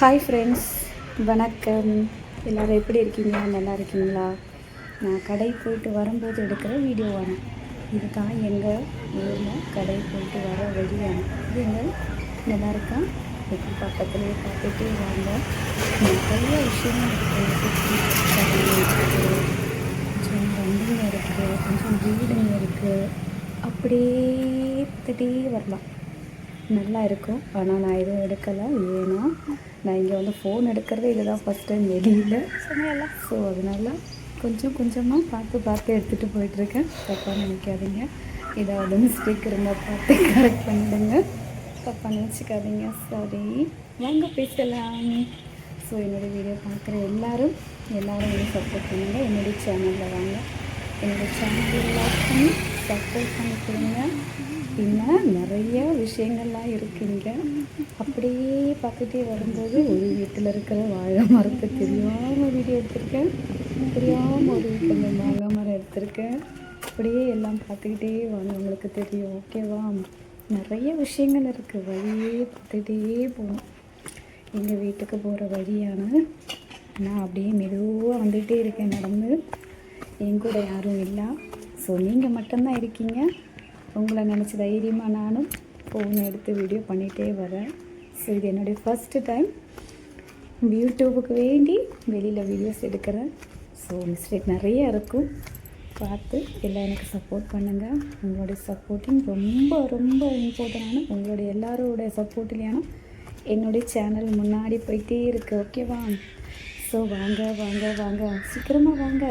Hi friends வணக்கம். எல்லோரும் எப்படி இருக்கீங்க? நல்லா இருக்கீங்களா? நான் கடை போயிட்டு வரும்போது எடுக்கிற வீடியோவான இதுதான் எங்கள் ஊரில் கடை போயிட்டு வர வழியான இது எங்கள் நல்லா இருக்கா? எப்படி பக்கத்துலேயே பார்த்துட்டே வாங்க. நிறைய விஷயங்கள் இருக்குது கொஞ்சம் வண்டிங்க இருக்குது கொஞ்சம் வீடுங்க இருக்குது அப்படியே பார்த்துட்டே வரலாம். நல்லா இருக்கும் ஆனால் நான் எதுவும் எடுக்கலை. ஏன்னா நான் இங்கே வந்து ஃபோன் எடுக்கிறதே இல்லை தான் ஃபஸ்ட் டைம் வெளியில். சொன்னேன்ல ஸோ அதனால் கொஞ்சம் கொஞ்சமாக பார்த்து பார்த்து எடுத்துகிட்டு போயிட்டுருக்கேன். தப்பாக நினைக்காதீங்க. ஏதாவது மிஸ்டேக் இருந்தால் பார்த்து கரெக்ட் பண்ணிடுங்க. தப்பாக நினச்சிக்காதீங்க. சாரி வாங்க பேசலாம். ஸோ என்னுடைய வீடியோ பார்க்குற எல்லாரும் எல்லோரும் வந்து சப்போர்ட் பண்ணுங்கள் என்னுடைய சேனலில் வாங்க. என்னுடைய சேனல் லாக் பண்ணி சப்போர்ட் பண்ணி இன்னும் பின்ன நிறைய விஷயங்கள்லாம் இருக்குங்க. அப்படியே பக்கத்தே வரும்போது ஒரு வீட்டில் இருக்கிற வாழை மரத்தை தெரியாமல் வீடியோ எடுத்திருக்கேன். தெரியாமல் ஒரு வீட்டில் மாங்காய் மரம் எடுத்திருக்கேன். அப்படியே எல்லாம் பார்த்துக்கிட்டே வாங்க உங்களுக்கு தெரியும். ஓகேவா நிறைய விஷயங்கள் இருக்குது வழியே பார்த்துக்கிட்டே போகணும். எங்கள் வீட்டுக்கு போகிற வழியான நான் அப்படியே மெதுவாக வந்துகிட்டே இருக்கேன் நடந்து. என் கூட யாரும் இல்லை. ஸோ நீங்கள் மட்டும்தான் இருக்கீங்க. உங்களை நினச்சி தைரியமாக நானும் ஃபோன் எடுத்து வீடியோ பண்ணிகிட்டே வரேன். ஸோ இது என்னுடைய ஃபஸ்ட்டு டைம் யூடியூபுக்கு வேண்டி வெளியில் வீடியோஸ் எடுக்கிறேன். ஸோ மிஸ்டேக் நிறைய இருக்கும். பார்த்து எல்லாம் எனக்கு சப்போர்ட் பண்ணுங்கள் உங்களுடைய சப்போர்ட்டிங் ரொம்ப ரொம்ப இம்பார்ட்டண்டான உங்களுடைய எல்லாரோட சப்போர்ட்லையான என்னுடைய சேனல் முன்னாடி போயிட்டே இருக்குது ஓகேவா ஸோ வாங்க வாங்க வாங்க. சீக்கிரமாக வாங்க.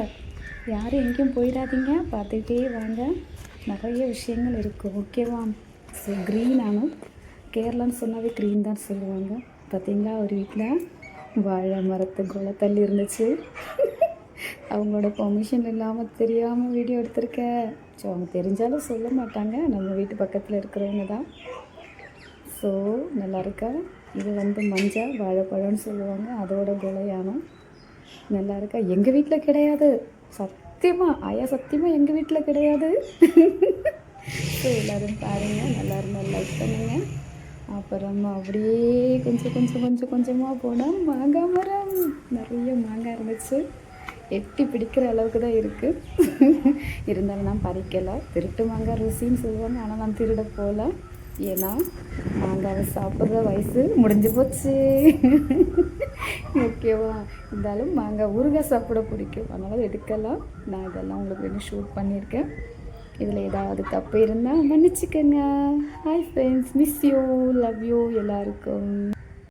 யாரும் எங்கேயும் போயிடாதீங்க. பார்த்துக்கிட்டே வாங்க. நிறைய விஷயங்கள் இருக்குது ஓகேவா ஸோ க்ரீன் கேரளான்னு சொன்னாவே க்ரீன் தான் சொல்லுவாங்க. பார்த்தீங்களா? ஒரு வீட்டில் வாழை மரத்து குளத்தள்ளி இருந்துச்சு. அவங்களோட பர்மிஷன் இல்லாமல் தெரியாமல் வீடியோ எடுத்திருக்கேன் ஸோ அவங்க தெரிஞ்சாலும் சொல்ல மாட்டாங்க. நம்ம வீட்டு பக்கத்தில் இருக்கிறவங்க தான். ஸோ நல்லா இருக்கா? இது வந்து மஞ்சள் வாழைப்பழம்னு சொல்லுவாங்க. அதோட குலையானம் நல்லா இருக்கா? எங்கள் வீட்டில் கிடையாது. சத்தியமாக ஆயா சத்தியமாக எங்கள் வீட்டில் கிடையாது. ஸோ எல்லோரும் பாருங்கள் நல்லா இருந்தால் லைக் பண்ணுங்கள் அப்புறம் அப்படியே கொஞ்சம் கொஞ்சம் கொஞ்சம் கொஞ்சமாக போனால் மாங்காய் மரம். நிறைய மாங்காய் இருந்துச்சு. எட்டி பிடிக்கிற அளவுக்கு தான் இருக்குது இருந்தாலும் நான் பறிக்கலை. திருட்டு மாங்காய் ருசின்னு சொல்லுவாங்க ஆனால் நான் திருட போகல ஏன்னா மாங்காவை சாப்பிட்ற வயசு முடிஞ்சு போச்சு. ஓகேவா இருந்தாலும் மாங்காய் ஊறுகாய் சாப்பிட பிடிக்கும். அதனால் எடுக்கலாம். நான் இதெல்லாம் உங்களுக்கு வேணும் ஷூட் பண்ணியிருக்கேன். இதில் ஏதாவது தப்பு இருந்தால் மன்னிச்சுக்கோங்க. Hi friends miss you love you எல்லாருக்கும்.